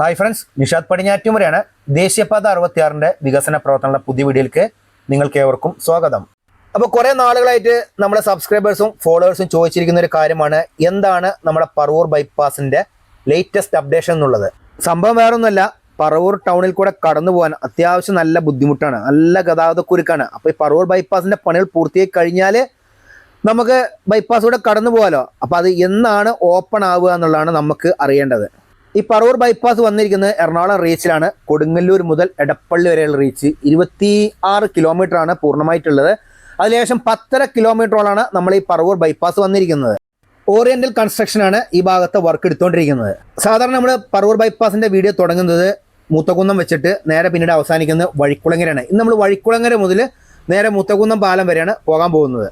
Hi friends Nishad പടിഞ്ഞാറ്റുമുറയാണ് ദേശീയപാത അറുപത്തിയാറിന്റെ വികസന പ്രവർത്തനങ്ങളുടെ പുതിയ വീഡിയോയിലേക്ക് നിങ്ങൾക്ക് ഏവർക്കും സ്വാഗതം. അപ്പോൾ കുറേ നാളുകളായിട്ട് നമ്മുടെ സബ്സ്ക്രൈബേഴ്സും ഫോളോവേഴ്സും ചോദിച്ചിരിക്കുന്ന ഒരു കാര്യമാണ് എന്താണ് നമ്മുടെ പറവൂർ ബൈപ്പാസിന്റെ ലേറ്റസ്റ്റ് അപ്ഡേഷൻ എന്നുള്ളത്? സംഭവം വേറൊന്നുമല്ല പറവൂർ ടൗണിൽ കൂടെ കടന്നു പോകാൻ അത്യാവശ്യം നല്ല ബുദ്ധിമുട്ടാണ് നല്ല ഗതാഗതക്കുരുക്കാണ്. അപ്പോൾ ഈ പറവൂർ ബൈപ്പാസിന്റെ പണികൾ പൂർത്തിയായി കഴിഞ്ഞാൽ നമുക്ക് ബൈപ്പാസ് കൂടെ കടന്നു പോകാലോ? അപ്പോൾ അത് എന്നാണ് ഓപ്പൺ ആവുക എന്നുള്ളതാണ് നമുക്ക് അറിയേണ്ടത്. ഈ പറവൂർ ബൈപ്പാസ് വന്നിരിക്കുന്നത് എറണാകുളം റീച്ചിലാണ് കൊടുങ്ങല്ലൂർ മുതൽ എടപ്പള്ളി വരെയുള്ള റീച്ച് ഇരുപത്തി ആറ് കിലോമീറ്റർ ആണ് പൂർണമായിട്ടുള്ളത്. അതിനുശേഷം പത്തര കിലോമീറ്ററോളാണ് നമ്മൾ ഈ പറവൂർ ബൈപ്പാസ് വന്നിരിക്കുന്നത്. ഓറിയന്റൽ കൺസ്ട്രക്ഷൻ ആണ് ഈ ഭാഗത്ത് വർക്ക് എടുത്തുകൊണ്ടിരിക്കുന്നത് സാധാരണ നമ്മൾ പറവൂർ ബൈപ്പാസിന്റെ വീഡിയോ തുടങ്ങുന്നത് മൂത്തകുന്നം വെച്ചിട്ട് നേരെ പിന്നീട് അവസാനിക്കുന്നത് വഴിക്കുളങ്ങരയാണ്. ഇന്ന് നമ്മൾ വഴിക്കുളങ്ങര മുതൽ നേരെ മൂത്തകുന്നം പാലം വരെയാണ് പോകാൻ പോകുന്നത്.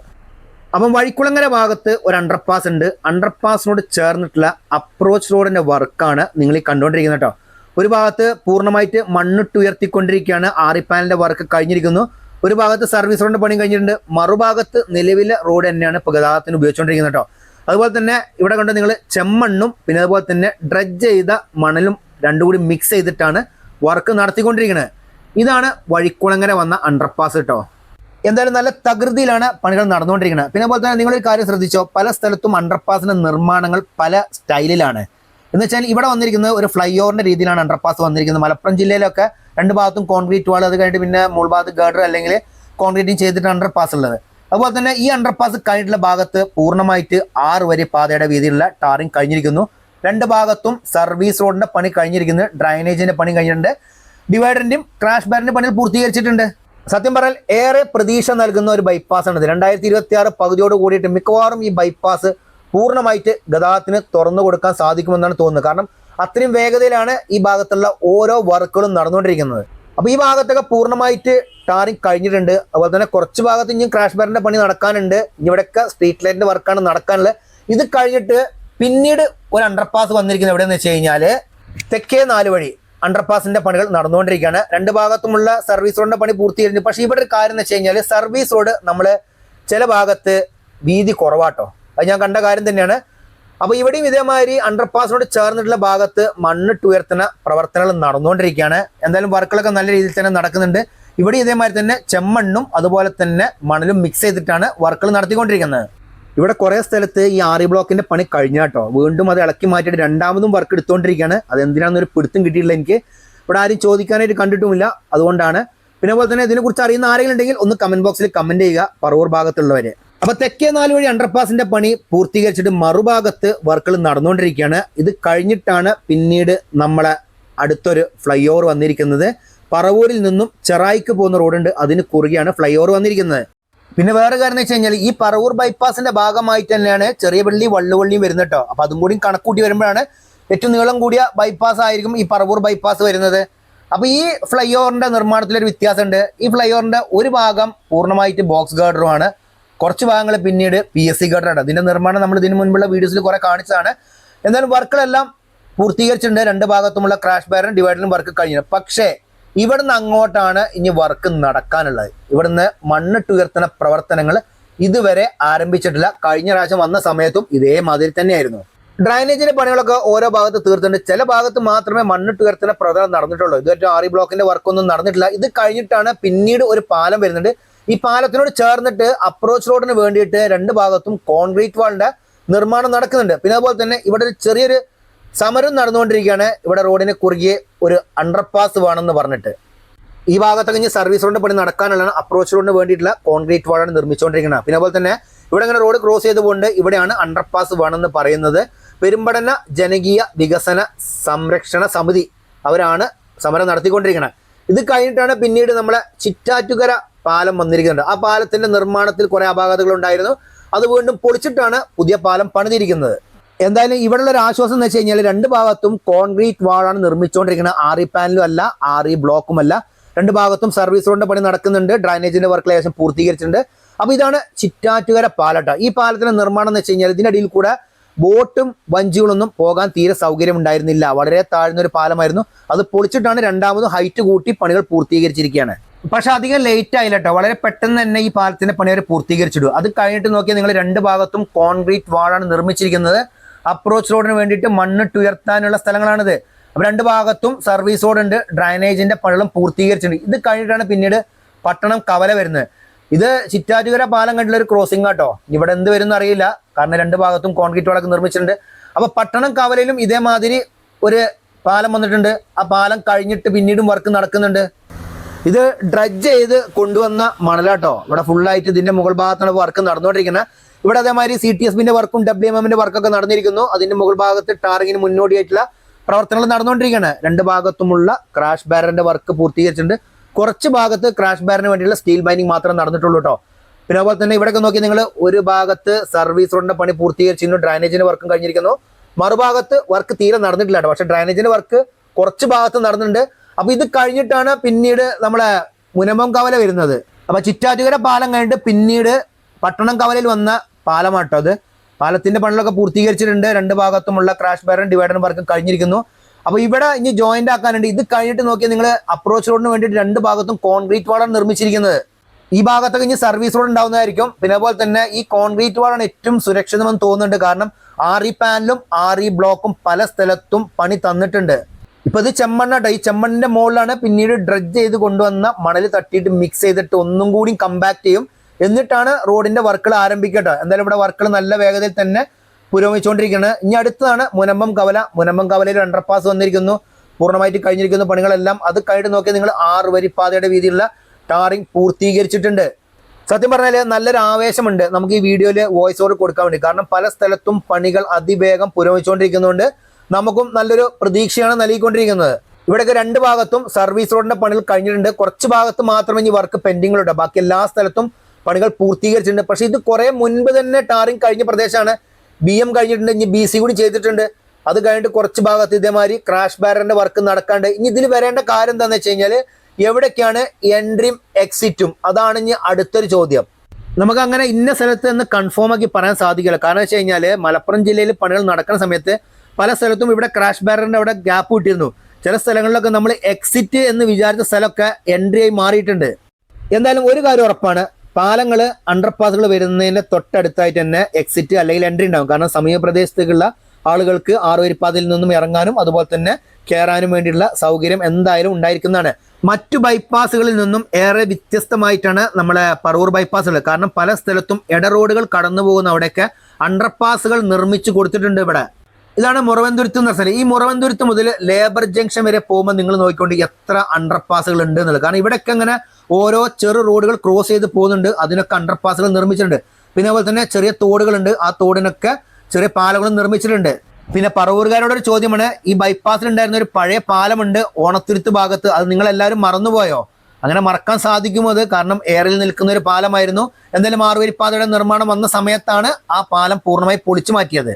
അപ്പം വഴിക്കുളങ്ങര ഭാഗത്ത് ഒരു അണ്ടർപാസ് ഉണ്ട്. അണ്ടർപാസിനോട് ചേർന്നിട്ടുള്ള അപ്രോച്ച് റോഡിന്റെ വർക്കാണ് നിങ്ങൾ ഈ കണ്ടുകൊണ്ടിരിക്കുന്നത് കേട്ടോ. ഒരു ഭാഗത്ത് പൂർണമായിട്ട് മണ്ണിട്ട് ഉയർത്തിക്കൊണ്ടിരിക്കുകയാണ് ആറിപ്പാനലിന്റെ വർക്ക് കഴിഞ്ഞിരിക്കുന്നു. ഒരു ഭാഗത്ത് സർവീസ് റോഡിന്റെ പണി കഴിഞ്ഞിട്ടുണ്ട്. മറുഭാഗത്ത് നിലവിലെ റോഡ് തന്നെയാണ് ഇപ്പോൾ ഗതാഗതത്തിന് ഉപയോഗിച്ചുകൊണ്ടിരിക്കുന്നത് കേട്ടോ. അതുപോലെ തന്നെ ഇവിടെ കണ്ട് നിങ്ങൾ ചെമ്മണ്ണും പിന്നെ അതുപോലെ തന്നെ ഡ്രഡ്ജ് ചെയ്ത മണലും രണ്ടും കൂടി മിക്സ് ചെയ്തിട്ടാണ് വർക്ക് നടത്തിക്കൊണ്ടിരിക്കുന്നത്. ഇതാണ് വഴിക്കുളങ്ങര വന്ന അണ്ടർപാസ് കേട്ടോ. എന്തായാലും നല്ല തകൃതിയിലാണ് പണികൾ നടന്നുകൊണ്ടിരിക്കുന്നത്. പിന്നെ അതുപോലെ തന്നെ നിങ്ങളൊരു കാര്യം ശ്രദ്ധിച്ചോ? പല സ്ഥലത്തും അണ്ടർപാസിന്റെ നിർമ്മാണങ്ങൾ പല സ്റ്റൈലിലാണ്. എന്ന് വെച്ചാൽ ഇവിടെ വന്നിരിക്കുന്നത് ഒരു ഫ്ലൈ ഓവറിന്റെ രീതിയിലാണ് അണ്ടർപാസ് വന്നിരിക്കുന്നത്. മലപ്പുറം ജില്ലയിലൊക്കെ രണ്ട് ഭാഗത്തും കോൺക്രീറ്റ് വാൾ അത് കഴിഞ്ഞിട്ട് പിന്നെ മുൾഭാഗത്ത് ഗർഡർ അല്ലെങ്കിൽ കോൺക്രീറ്റിംഗ് ചെയ്തിട്ട് അണ്ടർപാസ് ഉള്ളത്. അതുപോലെ തന്നെ ഈ അണ്ടർപാസ് കഴിഞ്ഞിട്ടുള്ള ഭാഗത്ത് പൂർണമായിട്ട് ആറ് വരി പാതയുടെ വീതിയിലുള്ള ടാറിങ് കഴിഞ്ഞിരിക്കുന്നു. രണ്ട് ഭാഗത്തും സർവീസ് റോഡിന്റെ പണി കഴിഞ്ഞിരിക്കുന്നു. ഡ്രൈനേജിന്റെ പണി കഴിഞ്ഞിട്ടുണ്ട്. ഡിവൈഡറിന്റെയും ക്രാഷ് ബാരിന്റെ പണി പൂർത്തീകരിച്ചിട്ടുണ്ട്. സത്യം പറഞ്ഞാൽ ഏറെ പ്രതീക്ഷ നൽകുന്ന ഒരു ബൈപ്പാസ് ആണ് ഇത് രണ്ടായിരത്തി ഇരുപത്തി ആറ് പകുതിയോട് കൂടിയിട്ട് മിക്കവാറും ഈ ബൈപ്പാസ് പൂർണമായിട്ട് ഗതാഗതത്തിന് തുറന്നു കൊടുക്കാൻ സാധിക്കുമെന്നാണ് തോന്നുന്നത്. കാരണം അത്രയും വേഗതയിലാണ് ഈ ഭാഗത്തുള്ള ഓരോ വർക്കുകളും നടന്നുകൊണ്ടിരിക്കുന്നത്. അപ്പോൾ ഈ ഭാഗത്തൊക്കെ പൂർണമായിട്ട് ടാറിങ് കഴിഞ്ഞിട്ടുണ്ട്. അതുപോലെ തന്നെ കുറച്ച് ഭാഗത്ത് ഇനിയും ക്രാഷ് ബാറിന്റെ പണി നടക്കാനുണ്ട്. ഇവിടെയൊക്കെ സ്ട്രീറ്റ് ലൈറ്റിന്റെ വർക്കാണ് നടക്കാനുള്ളത്. ഇത് കഴിഞ്ഞിട്ട് പിന്നീട് ഒരു അണ്ടർപാസ് വന്നിരിക്കുന്നത് എവിടെയെന്ന് വെച്ച് കഴിഞ്ഞാൽ തെക്കേ നാല് വഴി. അണ്ടർപാസിന്റെ പണികൾ നടന്നുകൊണ്ടിരിക്കുകയാണ്. രണ്ട് ഭാഗത്തുമുള്ള സർവീസ് റോഡിന്റെ പണി പൂർത്തീകരിച്ചു പക്ഷേ ഇവിടെ ഒരു കാര്യം എന്ന് വെച്ച് കഴിഞ്ഞാൽ സർവീസ് റോഡ് നമ്മൾ ചില ഭാഗത്ത് വീതി കുറവാട്ടോ. അത് ഞാൻ കണ്ട കാര്യം തന്നെയാണ്. അപ്പോൾ ഇവിടെയും ഇതേമാതിരി അണ്ടർപാസിനോട് ചേർന്നിട്ടുള്ള ഭാഗത്ത് മണ്ണിട്ട് ഉയർത്തുന്ന പ്രവർത്തനങ്ങൾ നടന്നുകൊണ്ടിരിക്കുകയാണ്. എന്തായാലും വർക്കുകളൊക്കെ നല്ല രീതിയിൽ തന്നെ നടക്കുന്നുണ്ട്. ഇവിടെ ഇതേമാതിരി തന്നെ ചെമ്മണ്ണും അതുപോലെ തന്നെ മണലും മിക്സ് ചെയ്തിട്ടാണ് വർക്കുകൾ നടത്തിക്കൊണ്ടിരിക്കുന്നത്. ഇവിടെ കുറേ സ്ഥലത്ത് ഈ ആറി ബ്ലോക്കിന്റെ പണി കഴിഞ്ഞ കേട്ടോ വീണ്ടും അത് ഇളക്കി മാറ്റിയിട്ട് രണ്ടാമതും വർക്ക് എടുത്തുകൊണ്ടിരിക്കുകയാണ് അത് എന്തിനാണെന്നൊരു പിടുത്തം കിട്ടിയിട്ടില്ല എനിക്ക്. ഇവിടെ ആരും ചോദിക്കാനായിട്ട് കണ്ടിട്ടുമില്ല. അതുകൊണ്ടാണ്. പിന്നെ അതുപോലെ തന്നെ ഇതിനെക്കുറിച്ച് അറിയുന്ന ആരെങ്കിലും ഉണ്ടെങ്കിൽ ഒന്ന് കമന്റ് ബോക്സിൽ കമന്റ് ചെയ്യുക. പറവൂർ ഭാഗത്തുള്ളവര്. അപ്പൊ തെക്കേ നാല് വഴി അണ്ടർപാസിന്റെ പണി പൂർത്തീകരിച്ചിട്ട് മറുഭാഗത്ത് വർക്കുകൾ നടന്നുകൊണ്ടിരിക്കുകയാണ് ഇത് കഴിഞ്ഞിട്ടാണ് പിന്നീട് നമ്മളെ അടുത്തൊരു ഫ്ലൈ ഓവർ വന്നിരിക്കുന്നത്. പറവൂരിൽ നിന്നും ചെറായിക്ക് പോകുന്ന റോഡുണ്ട് അതിന് കുറുകെയാണ് ഫ്ലൈ ഓവർ വന്നിരിക്കുന്നത്. പിന്നെ വേറെ കാരണം വെച്ച് കഴിഞ്ഞാൽ ഈ പറവൂർ ബൈപ്പാസിന്റെ ഭാഗമായിട്ട് തന്നെയാണ് ചെറിയ പള്ളി വള്ളുവള്ളിയും വരുന്നത് കേട്ടോ അപ്പൊ അതും കൂടി കണക്കൂട്ടി വരുമ്പോഴാണ് ഏറ്റവും നീളം കൂടിയ ബൈപ്പാസ് ആയിരിക്കും ഈ പറവൂർ ബൈപ്പാസ് വരുന്നത്. അപ്പൊ ഈ ഫ്ലൈ ഓവറിന്റെ നിർമ്മാണത്തിൽ ഒരു വ്യത്യാസമുണ്ട്. ഈ ഫ്ലൈ ഓവറിന്റെ ഒരു ഭാഗം പൂർണമായിട്ട് ബോക്സ് ഗാർഡറുമാണ് കുറച്ച് ഭാഗങ്ങൾ പിന്നീട് പി എസ് സി ഗാർഡറാണ് അതിന്റെ നിർമ്മാണം നമ്മൾ ഇതിനു മുൻപുള്ള വീഡിയോസിൽ കുറെ കാണിച്ചതാണ്. എന്നാലും വർക്കുകളെല്ലാം പൂർത്തീകരിച്ചിട്ടുണ്ട്. രണ്ട് ഭാഗത്തുമുള്ള ക്രാഷ് ബാരൻ ഡിവൈഡറിലും വർക്ക് കഴിഞ്ഞു. പക്ഷേ ഇവിടുന്ന് അങ്ങോട്ടാണ് ഇനി വർക്ക് നടക്കാനുള്ളത്. ഇവിടുന്ന് മണ്ണിട്ട് ഉയർത്തുന്ന പ്രവർത്തനങ്ങൾ ഇതുവരെ ആരംഭിച്ചിട്ടില്ല. കഴിഞ്ഞ പ്രാവശ്യം വന്ന സമയത്തും ഇതേമാതിരി തന്നെയായിരുന്നു. ഡ്രൈനേജിന്റെ പണികളൊക്കെ ഓരോ ഭാഗത്ത് തീർത്തിട്ടുണ്ട്. ചില ഭാഗത്ത് മാത്രമേ മണ്ണിട്ട് ഉയർത്തുന്ന പ്രവർത്തനം നടന്നിട്ടുള്ളൂ. ഇതുവരെ ആറി ബ്ലോക്കിന്റെ വർക്കൊന്നും നടന്നിട്ടില്ല. ഇത് കഴിഞ്ഞിട്ടാണ് പിന്നീട് ഒരു പാലം വരുന്നുണ്ട്. ഈ പാലത്തിനോട് ചേർന്നിട്ട് അപ്രോച്ച് റോഡിന് വേണ്ടിയിട്ട് രണ്ട് ഭാഗത്തും കോൺക്രീറ്റ് വാളിന്റെ നിർമ്മാണം നടക്കുന്നുണ്ട്. പിന്നെ അതുപോലെ തന്നെ ഇവിടെ ഒരു ചെറിയൊരു സമരം നടന്നുകൊണ്ടിരിക്കുകയാണ്. ഇവിടെ റോഡിനെ കുറുകെ ഒരു അണ്ടർപാസ് വേണമെന്ന് പറഞ്ഞിട്ട്. ഈ ഭാഗത്തൊക്കെ ഇനി സർവീസ് റോഡ് പണി നടക്കാനുള്ള അപ്രോച്ച് റോഡിന് വേണ്ടിയിട്ടുള്ള കോൺക്രീറ്റ് വാളാണ് നിർമ്മിച്ചുകൊണ്ടിരിക്കുന്നത് പിന്നെ അതുപോലെ തന്നെ ഇവിടെ ഇങ്ങനെ റോഡ് ക്രോസ് ചെയ്തുകൊണ്ട് ഇവിടെയാണ് അണ്ടർപാസ് വേണമെന്ന് പറയുന്നത്. പെരുമ്പടന ജനകീയ വികസന സംരക്ഷണ സമിതി അവരാണ് സമരം നടത്തിക്കൊണ്ടിരിക്കുന്നത്. ഇത് കഴിഞ്ഞിട്ടാണ് പിന്നീട് നമ്മളെ ചിറ്റാറ്റുകര പാലം വന്നിരിക്കുന്നത്. ആ പാലത്തിന്റെ നിർമ്മാണത്തിൽ കുറെ അപാകതകൾ ഉണ്ടായിരുന്നു. അത് വീണ്ടും പൊളിച്ചിട്ടാണ് പുതിയ പാലം പണിതിരിക്കുന്നത്. എന്തായാലും ഇവിടെയുള്ള ഒരു ആശ്വാസം എന്ന് വെച്ച് കഴിഞ്ഞാൽ രണ്ട് ഭാഗത്തും കോൺക്രീറ്റ് വാളാണ് നിർമ്മിച്ചുകൊണ്ടിരിക്കുന്നത് ആറി പാനലും അല്ല ആറി ബ്ലോക്കും അല്ല. രണ്ട് ഭാഗത്തും സർവീസ് റോഡിന്റെ പണി നടക്കുന്നുണ്ട്. ഡ്രൈനേജിന്റെ വർക്ക് ലേശം പൂർത്തീകരിച്ചിട്ടുണ്ട്. അപ്പൊ ഇതാണ് ചിറ്റാറ്റുകര പാലട്ട ഈ പാലത്തിന്റെ നിർമ്മാണം എന്ന് വെച്ച് കഴിഞ്ഞാൽ അടിയിൽ കൂടെ ബോട്ടും വഞ്ചികളൊന്നും പോകാൻ തീരെ സൗകര്യം ഉണ്ടായിരുന്നില്ല വളരെ താഴ്ന്ന ഒരു പാലമായിരുന്നു. അത് പൊളിച്ചിട്ടാണ് രണ്ടാമതും ഹൈറ്റ് കൂട്ടി പണികൾ പൂർത്തീകരിച്ചിരിക്കുകയാണ് പക്ഷെ അധികം ലേറ്റ് ആയില്ല കേട്ടോ. വളരെ പെട്ടെന്ന് തന്നെ ഈ പാലത്തിന്റെ പണി അവർ പൂർത്തീകരിച്ചിടും. അത് കഴിഞ്ഞിട്ട് നോക്കിയാൽ നിങ്ങൾ രണ്ട് ഭാഗത്തും കോൺക്രീറ്റ് വാളാണ് നിർമ്മിച്ചിരിക്കുന്നത്. അപ്രോച്ച് റോഡിന് വേണ്ടിയിട്ട് മണ്ണിട്ട് ഉയർത്താനുള്ള സ്ഥലങ്ങളാണിത്. അപ്പം രണ്ട് ഭാഗത്തും സർവീസ് റോഡ് ഉണ്ട് ഡ്രൈനേജിന്റെ പണികളും പൂർത്തീകരിച്ചിട്ടുണ്ട്. ഇത് കഴിഞ്ഞിട്ടാണ് പിന്നീട് പട്ടണം കവല വരുന്നത്. ഇത് ചിറ്റാറ്റുകര പാലം കണ്ടുള്ള ഒരു ക്രോസിംഗ് ആട്ടോ. ഇവിടെ എന്ത് വരും അറിയില്ല. കാരണം രണ്ട് ഭാഗത്തും കോൺക്രീറ്റ് വളക്ക് നിർമ്മിച്ചിട്ടുണ്ട്. അപ്പൊ പട്ടണം കവലയിലും ഇതേമാതിരി ഒരു പാലം വന്നിട്ടുണ്ട്. ആ പാലം കഴിഞ്ഞിട്ട് പിന്നീടും വർക്ക് നടക്കുന്നുണ്ട്. ഇത് ഡ്രഡ്ജ് ചെയ്ത് കൊണ്ടുവന്ന മണലാട്ടോ. ഇവിടെ ഫുള്ളായിട്ട് ഇതിന്റെ മുകൾ ഭാഗത്താണ് വർക്ക് നടന്നുകൊണ്ടിരിക്കുന്നത്. ഇവിടെ അതേമാതിരി സി ടി എസ് വർക്കും ഡബ്ല്യു എം എമ്മിന്റെ വർക്കൊക്കെ നടന്നിരിക്കുന്നു. അതിന്റെ മുകൾ ഭാഗത്ത് ടാറിങ്ങിന് മുന്നോടിയായിട്ടുള്ള പ്രവർത്തനങ്ങൾ നടന്നുകൊണ്ടിരിക്കുകയാണ്. രണ്ട് ഭാഗത്തുമുള്ള ക്രാഷ് ബാരറിന്റെ വർക്ക് പൂർത്തീകരിച്ചിട്ടുണ്ട്. കുറച്ച് ഭാഗത്ത് ക്രാഷ് ബാരിന് വേണ്ടിയുള്ള സ്റ്റീൽ ബൈനിങ് മാത്രം നടന്നിട്ടുള്ളൂ കേട്ടോ പിന്നെ അതുപോലെ തന്നെ ഇവിടെയൊക്കെ നോക്കി നിങ്ങൾ ഒരു ഭാഗത്ത് സർവീസ് റോഡിന്റെ പണി പൂർത്തീകരിച്ചിരുന്നു. ഡ്രൈനേജിന്റെ വർക്കും കഴിഞ്ഞിരിക്കുന്നു. മറുഭാഗത്ത് വർക്ക് തീരെ നടന്നിട്ടില്ല കേട്ടോ പക്ഷെ ഡ്രൈനേജിന്റെ വർക്ക് കുറച്ച് ഭാഗത്ത് നടന്നിട്ടുണ്ട്. അപ്പൊ ഇത് കഴിഞ്ഞിട്ടാണ് പിന്നീട് നമ്മളെ മുനമ്പം കവല വരുന്നത്. അപ്പൊ ചിറ്റാറ്റുകര പാലം കഴിഞ്ഞിട്ട് പിന്നീട് പട്ടണം കവലയിൽ വന്ന പാലമാട്ടോ അത്. പാലത്തിന്റെ പണികളൊക്കെ പൂർത്തീകരിച്ചിട്ടുണ്ട്. രണ്ട് ഭാഗത്തുമുള്ള ക്രാഷ് ബാരൻ ഡിവൈഡർ വർക്ക് കഴിഞ്ഞിരിക്കുന്നു. അപ്പൊ ഇവിടെ ഇനി ജോയിന്റ് ആക്കാനുണ്ട്. ഇത് കഴിഞ്ഞിട്ട് നോക്കിയാൽ നിങ്ങൾ അപ്രോച്ച് റോഡിന് വേണ്ടിയിട്ട് രണ്ട് ഭാഗത്തും കോൺക്രീറ്റ് വാളാണ് നിർമ്മിച്ചിരിക്കുന്നത്. ഈ ഭാഗത്തൊക്കെ ഇനി സർവീസ് റോഡ് ഉണ്ടാവുന്നതായിരിക്കും. പിന്നെ അതുപോലെ തന്നെ ഈ കോൺക്രീറ്റ് വാളാണ് ഏറ്റവും സുരക്ഷിതമെന്ന് തോന്നുന്നുണ്ട്. കാരണം ആർ ഇ പാനലും ആർ ഇ ബ്ലോക്കും പല സ്ഥലത്തും പണി തന്നിട്ടുണ്ട്. ഇപ്പൊ ഇത് ചെമ്മണ്ണാട്ടോ ഈ ചെമ്മണ്ണിന്റെ മുകളിലാണ് പിന്നീട് ഡ്രഡ്ജ് ചെയ്ത് കൊണ്ടുവന്ന മണൽ തട്ടിയിട്ട് മിക്സ് ചെയ്തിട്ട് ഒന്നും കൂടി കമ്പാക്ട് ചെയ്യും. എന്നിട്ടാണ് റോഡിന്റെ വർക്കുകൾ ആരംഭിക്കട്ടോ എന്തായാലും ഇവിടെ വർക്കുകൾ നല്ല വേഗതയിൽ തന്നെ പുരോഗമിച്ചുകൊണ്ടിരിക്കുകയാണ്. ഇനി അടുത്തതാണ് മുനമ്പം കവല. മുനമ്പം കവലയിൽ അണ്ടർപാസ് വന്നിരിക്കുന്നു. പൂർണമായിട്ട് കഴിഞ്ഞിരിക്കുന്ന പണികളെല്ലാം. അത് കഴിഞ്ഞിട്ട് നോക്കിയാൽ നിങ്ങൾ ആറ് വരി പാതയുടെ വീതിയിലുള്ള ടാറിങ് പൂർത്തീകരിച്ചിട്ടുണ്ട്. സത്യം പറഞ്ഞാൽ നല്ലൊരു ആവേശമുണ്ട്. നമുക്ക് ഈ വീഡിയോയിൽ വോയിസ് ഓവർ കൊടുക്കാൻ വേണ്ടി. കാരണം പല സ്ഥലത്തും പണികൾ അതിവേഗം പുരോഗമിച്ചുകൊണ്ടിരിക്കുന്നതുകൊണ്ട് നമുക്കും നല്ലൊരു പ്രതീക്ഷയാണ് നൽകിക്കൊണ്ടിരിക്കുന്നത്. ഇവിടെയൊക്കെ രണ്ട് ഭാഗത്തും സർവീസ് റോഡിന്റെ പണികൾ കഴിഞ്ഞിട്ടുണ്ട്. കുറച്ച് ഭാഗത്ത് മാത്രമേ ഈ വർക്ക് പെൻഡിങ്ങിലുണ്ട് ബാക്കി എല്ലാ സ്ഥലത്തും പണികൾ പൂർത്തീകരിച്ചിട്ടുണ്ട്. പക്ഷേ ഇത് കുറെ മുൻപ് തന്നെ ടാറിങ് കഴിഞ്ഞ പ്രദേശമാണ്. ബി എം കഴിഞ്ഞിട്ടുണ്ട് ഇനി ബി സി കൂടി ചെയ്തിട്ടുണ്ട്. അത് കഴിഞ്ഞിട്ട് കുറച്ച് ഭാഗത്ത് ഇതേമാതിരി ക്രാഷ് ബാരറിന്റെ വർക്ക് നടക്കാണ്ട്. ഇനി ഇതിൽ വരേണ്ട കാര്യം എന്താണെന്ന് വെച്ച് കഴിഞ്ഞാൽ എവിടേക്കാണ് എൻട്രിയും എക്സിറ്റും അതാണ് ഇനി അടുത്തൊരു ചോദ്യം. നമുക്ക് അങ്ങനെ ഇന്ന സ്ഥലത്ത് നിന്ന് കൺഫേം ആക്കി പറയാൻ സാധിക്കില്ല. കാരണം വെച്ച് കഴിഞ്ഞാൽ മലപ്പുറം ജില്ലയിൽ പണികൾ നടക്കുന്ന സമയത്ത് പല സ്ഥലത്തും ഇവിടെ ക്രാഷ് ബാരറിന്റെ അവിടെ ഗ്യാപ്പ് കിട്ടിയിരുന്നു. ചില സ്ഥലങ്ങളിലൊക്കെ നമ്മൾ എക്സിറ്റ് എന്ന് വിചാരിച്ച സ്ഥലമൊക്കെ എൻട്രി ആയി മാറിയിട്ടുണ്ട്. എന്തായാലും ഒരു കാര്യം ഉറപ്പാണ്. പാലങ്ങൾ അണ്ടർപാസുകൾ വരുന്നതിന്റെ തൊട്ടടുത്തായിട്ട് തന്നെ എക്സിറ്റ് അല്ലെങ്കിൽ എൻട്രി ഉണ്ടാവും. കാരണം സമീപപ്രദേശത്തേക്കുള്ള ആളുകൾക്ക് ആറുവരിപ്പാതയിൽ നിന്നും ഇറങ്ങാനും അതുപോലെ തന്നെ കയറാനും വേണ്ടിയുള്ള സൗകര്യം എന്തായാലും ഉണ്ടായിരിക്കുന്നതാണ്. മറ്റു ബൈപ്പാസുകളിൽ നിന്നും ഏറെ വ്യത്യസ്തമായിട്ടാണ് നമ്മളെ പറവൂർ ബൈപ്പാസുകൾ കാരണം പല സ്ഥലത്തും ഇടറോഡുകൾ കടന്നു പോകുന്ന അവിടെയൊക്കെ അണ്ടർപാസുകൾ നിർമ്മിച്ചു കൊടുത്തിട്ടുണ്ട് ഇവിടെ. ഇതാണ് മുറവൻതുരുത്ത് എന്ന സ്ഥലം ഈ മുറവൻതുരുത്ത് മുതൽ ലേബർ ജംഗ്ഷൻ വരെ പോകുമ്പോൾ നിങ്ങൾ നോക്കിക്കൊണ്ട് എത്ര അണ്ടർപാസുകൾ ഉണ്ട് എന്നുള്ളത്. കാരണം ഇവിടെയൊക്കെ ഇങ്ങനെ ഓരോ ചെറു റോഡുകൾ ക്രോസ് ചെയ്ത് പോകുന്നുണ്ട്. അതിനൊക്കെ അണ്ടർപാസുകൾ നിർമ്മിച്ചിട്ടുണ്ട്. പിന്നെ അതുപോലെ തന്നെ ചെറിയ തോടുകളുണ്ട്. ആ തോടിനൊക്കെ ചെറിയ പാലങ്ങളും നിർമ്മിച്ചിട്ടുണ്ട്. പിന്നെ പറവൂർകാരോട് ഒരു ചോദ്യമാണ് ഈ ബൈപ്പാസിൽ ഉണ്ടായിരുന്ന ഒരു പഴയ പാലമുണ്ട് ഓണത്തുരുത്ത് ഭാഗത്ത്. അത് നിങ്ങൾ എല്ലാവരും മറന്നുപോയോ? അങ്ങനെ മറക്കാൻ സാധിക്കുമോ അത്? കാരണം എയറിൽ നിൽക്കുന്ന ഒരു പാലമായിരുന്നു. എന്തായാലും മാറുവരിപ്പാതയുടെ നിർമ്മാണം വന്ന സമയത്താണ് ആ പാലം പൂർണമായി പൊളിച്ചു മാറ്റിയത്.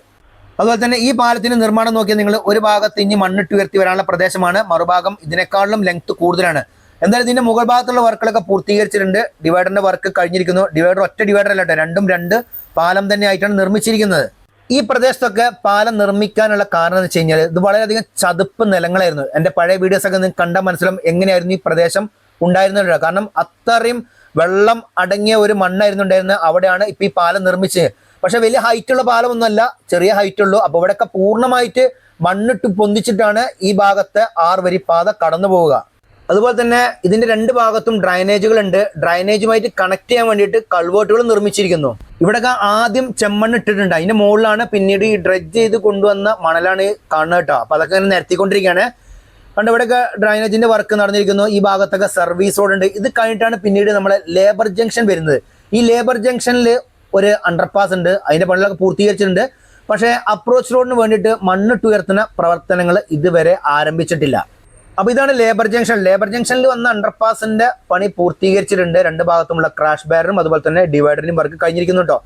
അതുപോലെ തന്നെ ഈ പാലത്തിന്റെ നിർമ്മാണം നോക്കിയാൽ നിങ്ങൾ ഒരു ഭാഗത്ത് ഇനി മണ്ണിട്ട് ഉയർത്തി വരാനുള്ള പ്രദേശമാണ്. മറുഭാഗം ഇതിനേക്കാളും ലെങ്ത് കൂടുതലാണ്. എന്തായാലും ഇതിന്റെ മുകൾ ഭാഗത്തുള്ള വർക്കുകളൊക്കെ പൂർത്തീകരിച്ചിട്ടുണ്ട്. ഡിവൈഡറിന്റെ വർക്ക് കഴിഞ്ഞിരിക്കുന്നു. ഡിവൈഡർ ഒറ്റ ഡിവൈഡർ അല്ല രണ്ടും രണ്ട് പാലം തന്നെ ആയിട്ടാണ് നിർമ്മിച്ചിരിക്കുന്നത്. ഈ പ്രദേശത്തൊക്കെ പാലം നിർമ്മിക്കാനുള്ള കാരണം എന്ന് വെച്ച് കഴിഞ്ഞാൽ ഇത് വളരെയധികം ചതുപ്പ് നിലങ്ങളായിരുന്നു. എന്റെ പഴയ വീഡിയോസ് ഒക്കെ നിങ്ങൾക്ക് കണ്ടാൽ മനസ്സിലും എങ്ങനെയായിരുന്നു ഈ പ്രദേശം ഉണ്ടായിരുന്നത് കാരണം അത്രയും വെള്ളം അടങ്ങിയ ഒരു മണ്ണായിരുന്നു ഉണ്ടായിരുന്നത്. അവിടെയാണ് ഇപ്പൊ ഈ പാലം നിർമ്മിച്ചത്. പക്ഷെ വലിയ ഹൈറ്റുള്ള പാലമൊന്നുമല്ല ചെറിയ ഹൈറ്റ് ഉള്ളൂ അപ്പൊ ഇവിടെയൊക്കെ പൂർണമായിട്ട് മണ്ണിട്ട് പൊന്തിച്ചിട്ടാണ് ഈ ഭാഗത്തെ ആറ് വരി പാത കടന്നു പോവുക. അതുപോലെ തന്നെ ഇതിന്റെ രണ്ട് ഭാഗത്തും ഡ്രൈനേജുകൾ ഉണ്ട് ഡ്രൈനേജുമായിട്ട് കണക്ട് ചെയ്യാൻ വേണ്ടിയിട്ട് കൾവേർട്ടുകൾ നിർമ്മിച്ചിരിക്കുന്നു. ഇവിടെയൊക്കെ ആദ്യം ചെമ്മണ്ണ് ഇട്ടിട്ടുണ്ട്. അതിന്റെ മുകളിലാണ് പിന്നീട് ഈ ഡ്രഡ്ജ് ചെയ്ത് കൊണ്ടുവന്ന മണലാണ് കാണുന്നത് കേട്ടോ. അപ്പൊ അതൊക്കെ ഇങ്ങനെ നിരത്തിക്കൊണ്ടിരിക്കുകയാണ്. കണ്ട് ഇവിടെയൊക്കെ ഡ്രൈനേജിന്റെ വർക്ക് നടന്നിരിക്കുന്നു. ഈ ഭാഗത്തൊക്കെ സർവീസ് റോഡ് ഉണ്ട്. ഇത് കഴിഞ്ഞിട്ടാണ് പിന്നീട് നമ്മളെ ലേബർ ജംഗ്ഷൻ വരുന്നത്. ഈ ലേബർ ജംഗ്ഷനിൽ ഒരു അണ്ടർപാസ് ഉണ്ട്. അതിന്റെ പണികളൊക്കെ പൂർത്തീകരിച്ചിട്ടുണ്ട്. പക്ഷേ അപ്രോച്ച് റോഡിന് വേണ്ടിയിട്ട് മണ്ണിട്ട് ഉയർത്തുന്ന പ്രവർത്തനങ്ങൾ ഇതുവരെ ആരംഭിച്ചിട്ടില്ല. അപ്പൊ ഇതാണ് ലേബർ ജംഗ്ഷൻ ലേബർ ജംഗ്ഷനിൽ വന്ന അണ്ടർപാസിന്റെ പണി പൂർത്തീകരിച്ചിട്ടുണ്ട്. രണ്ട് ഭാഗത്തുമുള്ള ക്രാഷ് ബാരനും അതുപോലെ തന്നെ ഡിവൈഡറിനും വർക്ക് കഴിഞ്ഞിരിക്കുന്നു കേട്ടോ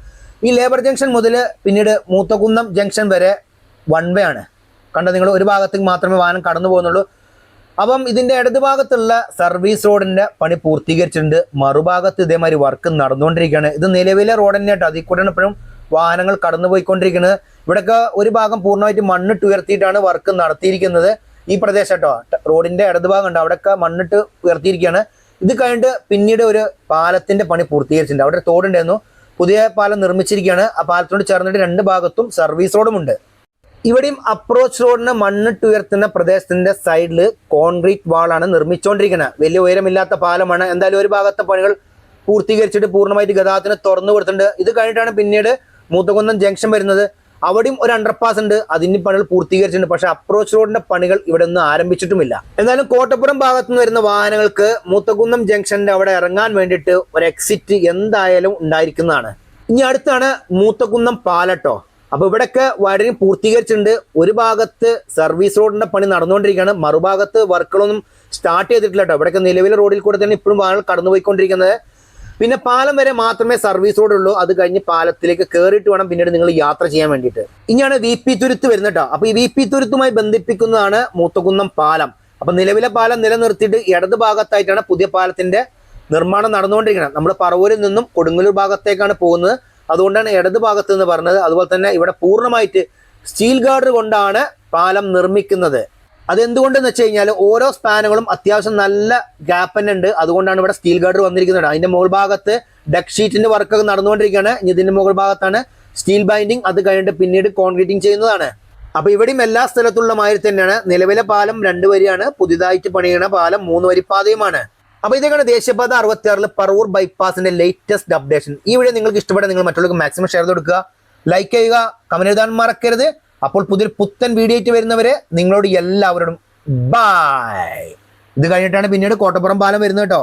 ഈ ലേബർ ജംഗ്ഷൻ മുതൽ പിന്നീട് മൂത്തകുന്നം ജംഗ്ഷൻ വരെ വൺ വേ ആണ്. കണ്ടോ? നിങ്ങൾ ഒരു ഭാഗത്തേക്ക് മാത്രമേ വാഹനം കടന്നു പോകുന്നുള്ളൂ അപ്പം ഇതിന്റെ ഇടതുഭാഗത്തുള്ള സർവീസ് റോഡിന്റെ പണി പൂർത്തീകരിച്ചിട്ടുണ്ട്. മറുഭാഗത്ത് ഇതേമാതിരി വർക്ക് നടന്നുകൊണ്ടിരിക്കുകയാണ്. ഇത് നിലവിലെ റോഡ് തന്നെ കേട്ടോ. അതിൽ കൂടെയാണ് ഇപ്പോഴും വാഹനങ്ങൾ കടന്നു പോയിക്കൊണ്ടിരിക്കുന്നത് ഒരു ഭാഗം പൂർണമായിട്ട് മണ്ണിട്ട് ഉയർത്തിയിട്ടാണ് വർക്ക് നടത്തിയിരിക്കുന്നത്. ഈ പ്രദേശം കേട്ടോ. റോഡിന്റെ ഇടതുഭാഗം ഉണ്ട്. അവിടെയൊക്കെ മണ്ണിട്ട് ഉയർത്തിയിരിക്കുകയാണ്. ഇത് കഴിഞ്ഞിട്ട് പിന്നീട് ഒരു പാലത്തിന്റെ പണി പൂർത്തീകരിച്ചിട്ടുണ്ട്. അവിടെ തോടുണ്ടായിരുന്നു. പുതിയ പാലം നിർമ്മിച്ചിരിക്കുകയാണ്. ആ പാലത്തോട് ചേർന്നിട്ട് രണ്ട് ഭാഗത്തും സർവീസ് റോഡും ഉണ്ട്. ഇവിടെയും അപ്രോച്ച് റോഡിന് മണ്ണിട്ടുയർത്തുന്ന പ്രദേശത്തിന്റെ സൈഡിൽ കോൺക്രീറ്റ് വാളാണ് നിർമ്മിച്ചുകൊണ്ടിരിക്കുന്നത് വലിയ ഉയരമില്ലാത്ത പാലമാണ്. എന്തായാലും ഒരു ഭാഗത്തെ പണികൾ പൂർത്തീകരിച്ചിട്ട് പൂർണമായിട്ട് ഗതാഗതത്തിന് തുറന്നു കൊടുത്തിട്ടുണ്ട്. ഇത് കഴിഞ്ഞിട്ടാണ് പിന്നീട് മൂത്തകുന്നം ജംഗ്ഷൻ വരുന്നത്. അവിടെയും ഒരു അണ്ടർപാസ് ഉണ്ട്. അതിന്റെ പണികൾ പൂർത്തീകരിച്ചിട്ടുണ്ട്. പക്ഷെ അപ്രോച്ച് റോഡിന്റെ പണികൾ ഇവിടെ ഒന്നും ആരംഭിച്ചിട്ടുമില്ല. എന്നാലും കോട്ടപ്പുറം ഭാഗത്തു നിന്ന് വരുന്ന വാഹനങ്ങൾക്ക് മൂത്തകുന്നം ജംഗ്ഷന്റെ അവിടെ ഇറങ്ങാൻ വേണ്ടിയിട്ട് ഒരു എക്സിറ്റ് എന്തായാലും ഉണ്ടായിരിക്കുന്നതാണ്. ഇനി അടുത്താണ് മൂത്തകുന്നം പാലട്ടോ. അപ്പൊ ഇവിടെയൊക്കെ വയറിംഗ് പൂർത്തീകരിച്ചിട്ടുണ്ട്. ഒരു ഭാഗത്ത് സർവീസ് റോഡിന്റെ പണി നടന്നുകൊണ്ടിരിക്കുകയാണ്. മറുഭാഗത്ത് വർക്കുകളൊന്നും സ്റ്റാർട്ട് ചെയ്തിട്ടില്ല കേട്ടോ. ഇവിടെയൊക്കെ നിലവിലെ റോഡിൽ കൂടെ തന്നെ ഇപ്പോഴും വാഹനങ്ങൾ കടന്നുപോയിക്കൊണ്ടിരിക്കുന്നത്. പിന്നെ പാലം വരെ മാത്രമേ സർവീസ് റോഡ് ഉള്ളൂ. അത് കഴിഞ്ഞ് പാലത്തിലേക്ക് കയറിയിട്ട് വേണം പിന്നീട് നിങ്ങൾ യാത്ര ചെയ്യാൻ വേണ്ടിയിട്ട്. ഇനിയാണ് വി പി തുരുത്ത് വരുന്നത് അപ്പൊ ഈ വി പി തുരുത്തുമായി ബന്ധിപ്പിക്കുന്നതാണ് മൂത്തകുന്നം പാലം. അപ്പൊ നിലവിലെ പാലം നിലനിർത്തിയിട്ട് ഇടത് ഭാഗത്തായിട്ടാണ് പുതിയ പാലത്തിന്റെ നിർമ്മാണം നടന്നുകൊണ്ടിരിക്കുന്നത്. നമ്മൾ പറവൂരിൽ നിന്നും കൊടുങ്ങല്ലൂർ ഭാഗത്തേക്കാണ് പോകുന്നത്. അതുകൊണ്ടാണ് ഇടത് ഭാഗത്ത് എന്ന് പറഞ്ഞത്. അതുപോലെ തന്നെ ഇവിടെ പൂർണമായിട്ട് സ്റ്റീൽ ഗാർഡർ കൊണ്ടാണ് പാലം നിർമ്മിക്കുന്നത്. അതെന്തുകൊണ്ടെന്ന് വെച്ച് കഴിഞ്ഞാൽ ഓരോ സ്പാനുകളും അത്യാവശ്യം നല്ല ഗ്യാപ്പൻ ഉണ്ട്. അതുകൊണ്ടാണ് ഇവിടെ സ്റ്റീൽ ഗാർഡർ വന്നിരിക്കുന്നത്. അതിന്റെ മുകൾ ഭാഗത്ത് ഡക്ക് ഷീറ്റിന്റെ വർക്കൊക്കെ നടന്നുകൊണ്ടിരിക്കുകയാണ്. ഇതിന്റെ മുകൾ ഭാഗത്താണ് സ്റ്റീൽ ബൈൻഡിങ്. അത് കഴിഞ്ഞിട്ട് പിന്നീട് കോൺക്രീറ്റിംഗ് ചെയ്യുന്നതാണ്. അപ്പോൾ ഇവിടെയും എല്ലാ സ്ഥലത്തുള്ള മാതിരി തന്നെയാണ്. നിലവിലെ പാലം രണ്ട് വരിയാണ്. പുതിയതായിട്ട് പണിയണ പാലം മൂന്ന് വരി പാതയുമാണ് അപ്പൊ ഇതൊക്കെയാണ് ദേശീയപാത അറുപത്തി ആറിൽ പറവൂർ ബൈപ്പാസിന്റെ ലേറ്റസ്റ്റ് അപ്ഡേഷൻ ഈ വീഡിയോ നിങ്ങൾക്ക് ഇഷ്ടപ്പെട്ട നിങ്ങൾ മറ്റുള്ളവർക്ക് മാക്സിമം ഷെയർ കൊടുക്കുക ലൈക്ക് ചെയ്യുക കമന്റ് എഴുതാൻ മറക്കരുത്. അപ്പോൾ പുതിയൊരു പുത്തൻ വീഡിയോ ആയിട്ട് വരുന്നവരെ നിങ്ങളോട് എല്ലാവരോടും ബായ് ഇത് കഴിഞ്ഞിട്ടാണ് പിന്നീട് കോട്ടപ്പുറം പാലം വരുന്നത് കേട്ടോ.